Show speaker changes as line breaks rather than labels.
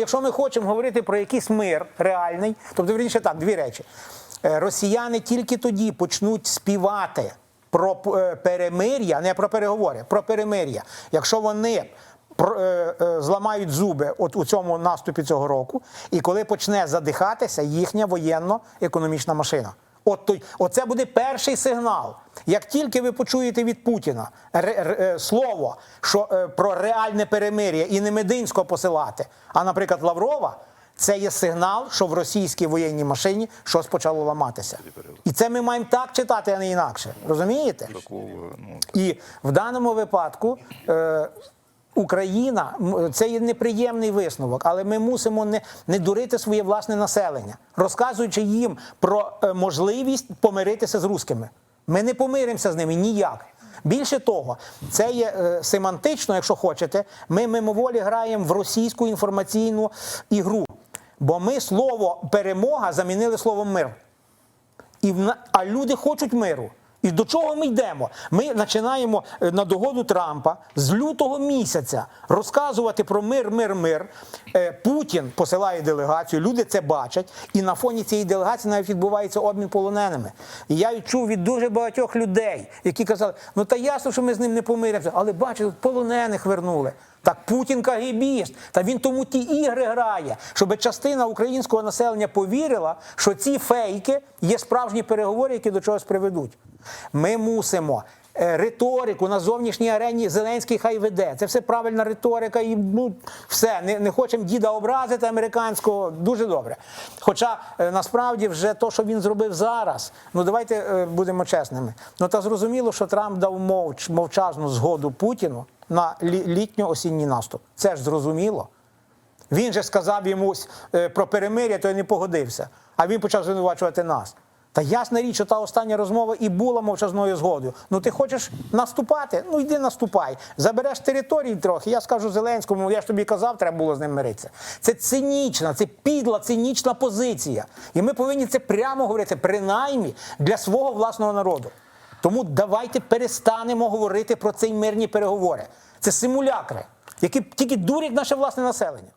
Якщо ми хочемо говорити про якийсь мир реальний, тобто вірніше так, дві речі. Е, Росіяни тільки тоді почнуть співати про е, перемир'я, не про переговори, про перемир'я. Якщо вони е, зламають зуби от у цьому наступі цього року, і коли почне задихатися їхня воєнно-економічна машина. От той, оце буде перший сигнал. Як тільки ви почуєте від Путіна е, слово що, е, про реальне перемир'я і не Мединського посилати, а, наприклад, Лаврова, це є сигнал, що в російській воєнній машині щось почало ламатися. І це ми маємо так читати, а не інакше. Розумієте?
Ну,
І в даному випадку е, Україна це є неприємний висновок, але ми мусимо не, не дурити своє власне населення, розказуючи їм про е, можливість помиритися з рускими. Ми не помиримося з ними ніяк. Більше того, це є е, семантично, якщо хочете. Ми мимоволі граємо в російську інформаційну ігру, бо ми слово перемога замінили словом мир. І а люди хочуть миру. І до чого ми йдемо? Ми починаємо е, на догоду Трампа з лютого місяця розказувати про мир, мир, мир. Е, Путін посилає делегацію, люди це бачать, і на фоні цієї делегації навіть відбувається обмін полоненими. І я відчув від дуже багатьох людей, які казали, ну та ясно, що ми з ним не помиримося, але бачите, полонених вернули. Так Путін кагібіст, та він тому ті ігри грає, щоб частина українського населення повірила, що ці фейки є справжні переговори, які до чогось приведуть. Ми мусимо. е, Риторику на зовнішній арені Зеленський хай веде. Це все правильна риторика, і ну все, не, не хочемо діда образити американського. Дуже добре. Хоча е, насправді вже то, що він зробив зараз, ну давайте е, будемо чесними. Ну та зрозуміло, що Трамп дав мовч, мовчазну згоду Путіну на літньо-осінній наступ. Це ж зрозуміло. Він же сказав йому е, про перемир'я, то й не погодився. А він почав звинувачувати нас. Та ясна річ, що та остання розмова і була мовчазною згодою. Ну ти хочеш наступати? Ну йди наступай. Забереш території трохи. Я скажу Зеленському, я ж тобі казав, треба було з ним миритися. Це цинічна, це підла, цинічна позиція. І ми повинні це прямо говорити, принаймні для свого власного народу. Тому давайте перестанемо говорити про ці мирні переговори. Це симулякри, які тільки дурять наше власне населення.